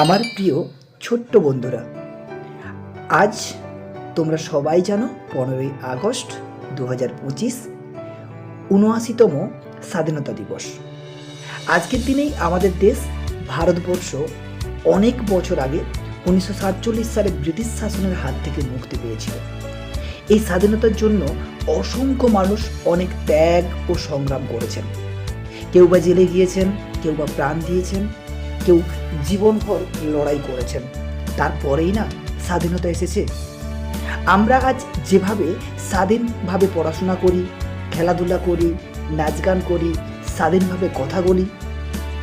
আমার প্রিয় ছোট্ট বন্ধুরা, আজ তোমরা সবাই জানো পনেরোই আগস্ট দু হাজার পঁচিশ উনআশিতম স্বাধীনতা দিবস। আজকের দিনেই আমাদের দেশ ভারতবর্ষ অনেক বছর আগে উনিশশো সাতচল্লিশ সালে ব্রিটিশ শাসনের হাত থেকে মুক্তি পেয়েছিল। এই স্বাধীনতার জন্য অসংখ্য মানুষ অনেক ত্যাগ ও সংগ্রাম করেছেন। কেউ বা জেলে গিয়েছেন, কেউ বা প্রাণ দিয়েছেন কেউ জীবনভর লড়াই করেছেন। তারপরেই না স্বাধীনতা এসেছে। আমরা আজ যেভাবে স্বাধীনভাবে পড়াশোনা করি, খেলাধুলা করি, নাচ গান করি, স্বাধীনভাবে কথা বলি,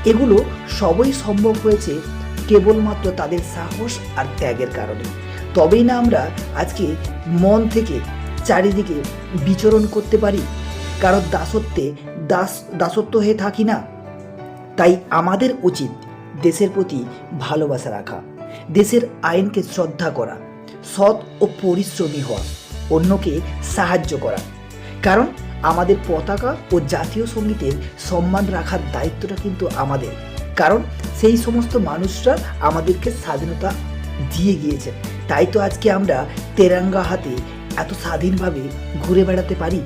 এগুলো সবই সম্ভব হয়েছে কেবলমাত্র তাদের সাহস আর ত্যাগের কারণে। তবেই না আমরা আজকে মন থেকে চারিদিকে বিচরণ করতে পারি কারণ দাসত্বে দাস দাসত্ব হয়ে থাকি না। তাই আমাদের উচিত দেশের প্রতি ভালোবাসা রাখা, দেশের আইনকে শ্রদ্ধা করা, সৎ ও পরিশ্রমী হওয়া, অন্যকে সাহায্য করা। কারণ আমাদের পতাকা ও জাতীয় সঙ্গীতের সম্মান রাখার দায়িত্বটা কিন্তু আমাদের। কারণ সেই সমস্ত মানুষরা আমাদেরকে স্বাধীনতা দিয়ে গিয়েছে। তাই তো আজকে আমরা তেরাঙ্গা হাতে এত স্বাধীনভাবে ঘুরে বেড়াতে পারি।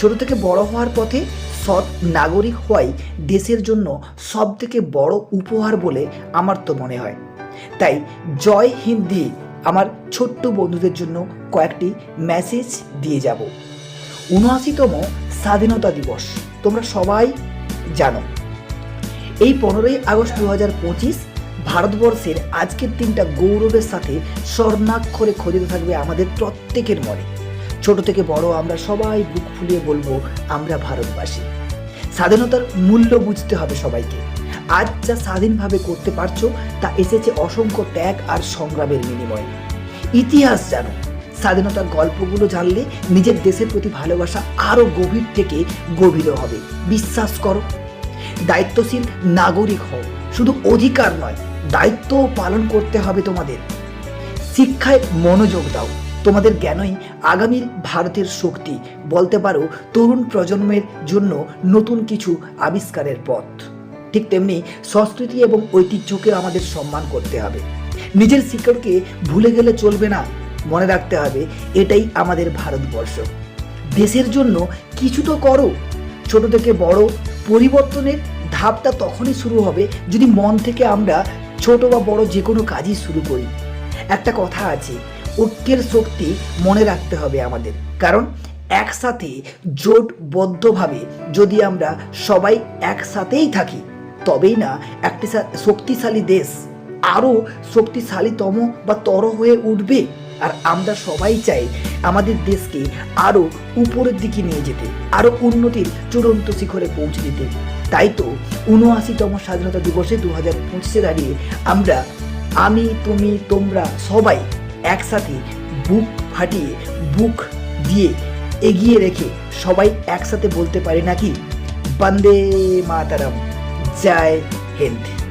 ছোট থেকে বড় হওয়ার পথে সৎ নাগরিক হওয়াই দেশের জন্য সব থেকে বড় উপহার বলে আমার তো মনে হয়। তাই জয় হিন্দ আমার ছোট্ট বন্ধুদের জন্য কয়েকটি মেসেজ দিয়ে যাব। উনআশিতম স্বাধীনতা দিবস, তোমরা সবাই জানো। এই পনেরোই আগস্ট দু হাজার পঁচিশ ভারতবর্ষের আজকের দিনটা গৌরবের সাথে স্বর্ণাক্ষরে খোদিত থাকবে আমাদের প্রত্যেকের মনে। ছোট থেকে বড় আমরা সবাই বুক ফুলিয়ে বলব, আমরা ভারতবাসী। স্বাধীনতার মূল্য বুঝতে হবে সবাইকে। আজ যা স্বাধীনভাবে করতে পারছ, তা এসেছে অসংখ্য ত্যাগ আর সংগ্রামের বিনিময়ে। ইতিহাস জানো, স্বাধীনতার গল্পগুলো জানলে নিজের দেশের প্রতি ভালোবাসা আরও গভীর থেকে গভীর হবে। বিশ্বাস করো, দায়িত্বশীল নাগরিক হও, শুধু অধিকার নয়, দায়িত্বও পালন করতে হবে তোমাদের। শিক্ষায় মনোযোগ দাও তোমাদের জ্ঞানই আগামীর ভারতের শক্তি। বলতে পারো, তরুণ প্রজন্মের জন্য নতুন কিছু আবিষ্কারের পথ। ঠিক তেমনি সংস্কৃতি এবং ঐতিহ্যকে আমাদের সম্মান করতে হবে। নিজের শিকড়কে ভুলে গেলে চলবে না। মনে রাখতে হবে, এটাই আমাদের ভারতবর্ষ। দেশের জন্য কিছু তো করো। ছোট থেকে বড় পরিবর্তনের ধাপটা তখনই শুরু হবে যদি মন থেকে আমরা ছোট বা বড় যে কোনো কাজই শুরু করি। একটা কথা আছে ঐক্যের শক্তি মনে রাখতে হবে আমাদের। কারণ একসাথে জোটবদ্ধভাবে যদি আমরা সবাই একসাথেই থাকি, তবেই না একটি শক্তিশালী দেশ আরও শক্তিশালীতম বা তর হয়ে উঠবে। আর আমরা সবাই চাই আমাদের দেশকে আরও উপরের দিকে নিয়ে যেতে, আরও উন্নতির চূড়ান্ত শিখরে পৌঁছে দিতে। তাই তো উনআশিতম স্বাধীনতা দিবসে দু হাজার পঁচিশে দাঁড়িয়ে আমরা আমি, তুমি, তোমরা সবাই একসাথে বুক ফাটিয়ে, বুক দিয়ে এগিয়ে রেখে সবাই একসাথে বলতে পারি নাকি? বন্দে মাতারাম। জয় হিন্দ।